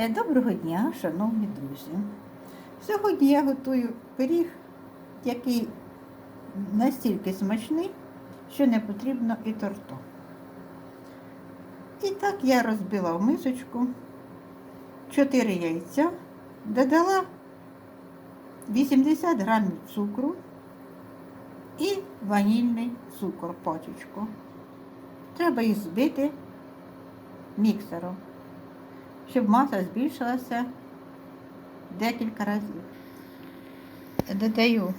Е, Доброго дня, шановні друзі. Сьогодні я готую пиріг, який настільки смачний, що не потрібно і торту. І так я розбила в мисочку 4 яйця, додала 80 грамів цукру і ванільний цукор пачечку. Треба їх збити міксером щоб маса збільшилася декілька разів. Додаю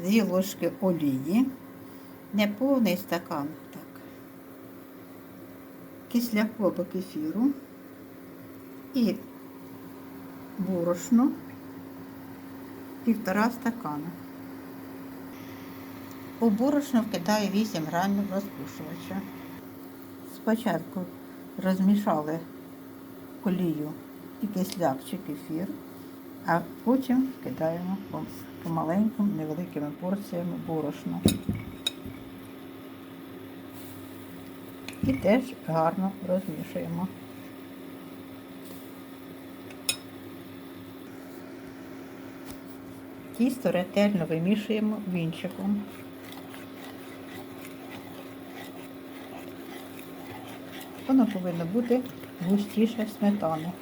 дві ложки олії, неповний стакан, так, кисляку кефіру і борошно півтора стакана. У борошно вкидаю 8 грамів розпушувача. Спочатку розмішали олію і кисляк чи кефір, а потім кидаємо помаленькими невеликими порціями борошна. І теж гарно розмішуємо. Тісто ретельно вимішуємо вінчиком. Воно повинно бути густіше сметани.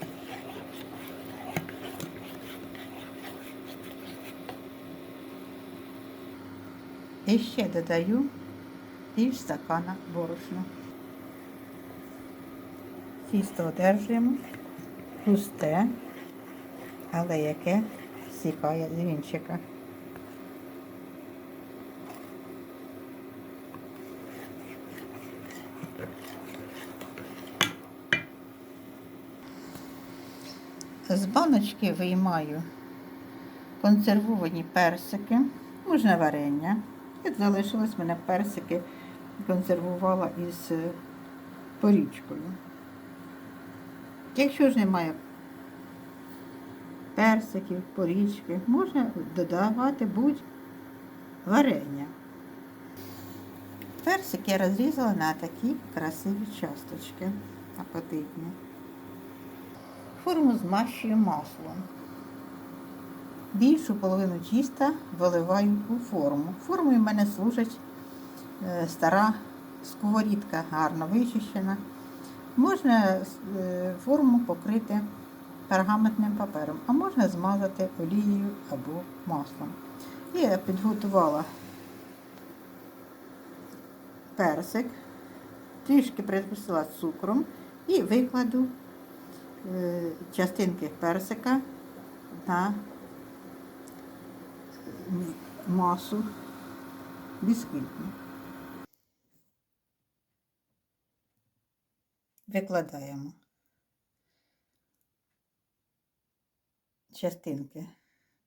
І ще додаю пів стакана борошна. Тісто одержуємо густе, але яке сікає з вінчика. З баночки виймаю консервовані персики, можна варення. І залишилось мене персики, консервувала із е, порічкою. Якщо ж немає персиків, порічки, можна додавати будь варення. Персик я розрізала на такі красиві часточки, апетитні. Форму змащую маслом. Більшу половину тіста виливаю у форму. Формою в мене служить е, стара сковорідка, гарно вичищена. Можна е, форму покрити пергаментним папером, а можна змазати олією або маслом. Я підготувала персик, трішки притрусила цукром і викладу частинки персика на масу бісквітну. Викладаємо частинки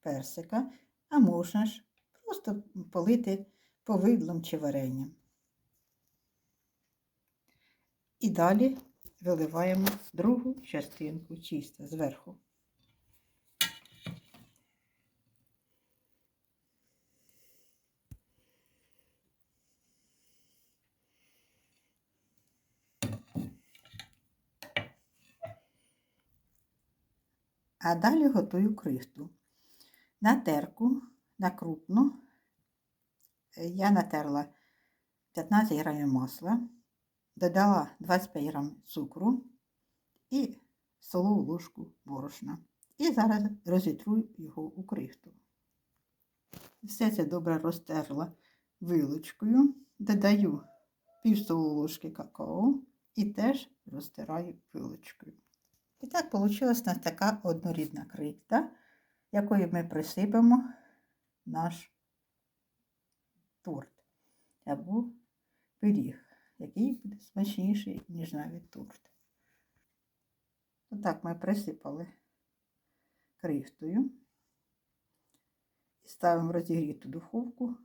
персика, а можна ж просто полити повидлом чи варенням. І далі виливаємо другу частинку тіста зверху. А далі готую крихту. На терку, на крупну, е, я натерла 15 грамів масла, додала 25 грам цукру і столову ложку борошна. І зараз розітрую його у крихту. Все це добре розтерла вилочкою, додаю пів ложки какао і теж розтираю вилочкою. І так вийшла у нас така однорідна крихта, якою ми присипемо наш торт або пиріг, який буде смачніший, ніж навіть торт. Отак ми присипали крихтою і ставимо розігріту духовку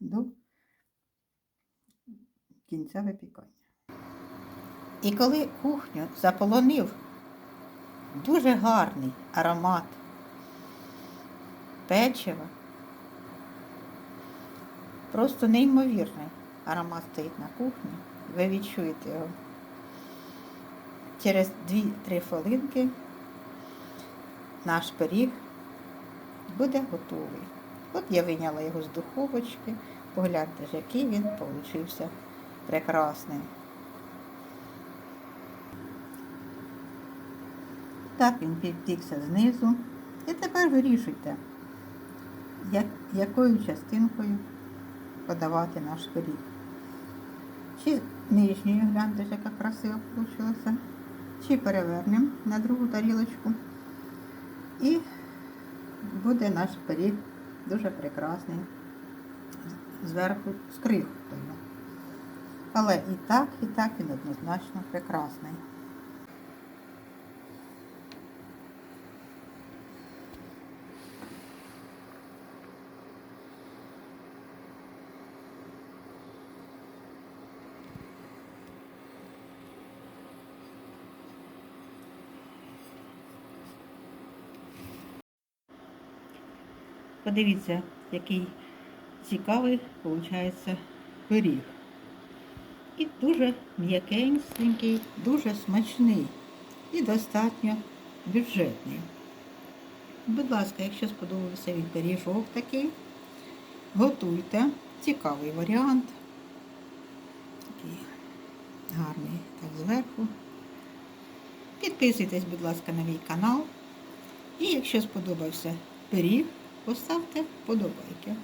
до кінця випікання. І коли кухню заполонив дуже гарний аромат печива, просто неймовірний аромат стоїть на кухні, ви відчуєте його. Через 2-3 хвилинки наш пиріг буде готовий. От я вийняла його з духовочки. Погляньте ж, який він получився прекрасний. Так він підтікся знизу. І тепер вирішуйте, якою частинкою подавати наш пиріг. Чи нижньою, гляньте, яка красива вийшла, чи перевернемо на другу тарілочку. І буде наш пиріг дуже прекрасний. Зверху з крихтою. Але і так, і так він однозначно прекрасний. Подивіться, який цікавий виходить пиріг. І дуже м'якенький, дуже смачний і достатньо бюджетний. Будь ласка, якщо сподобався він пиріжок такий, готуйте. Цікавий варіант. Такий гарний так зверху. Підписуйтесь, будь ласка, на мій канал. І якщо сподобався пиріг, поставте вподобайки.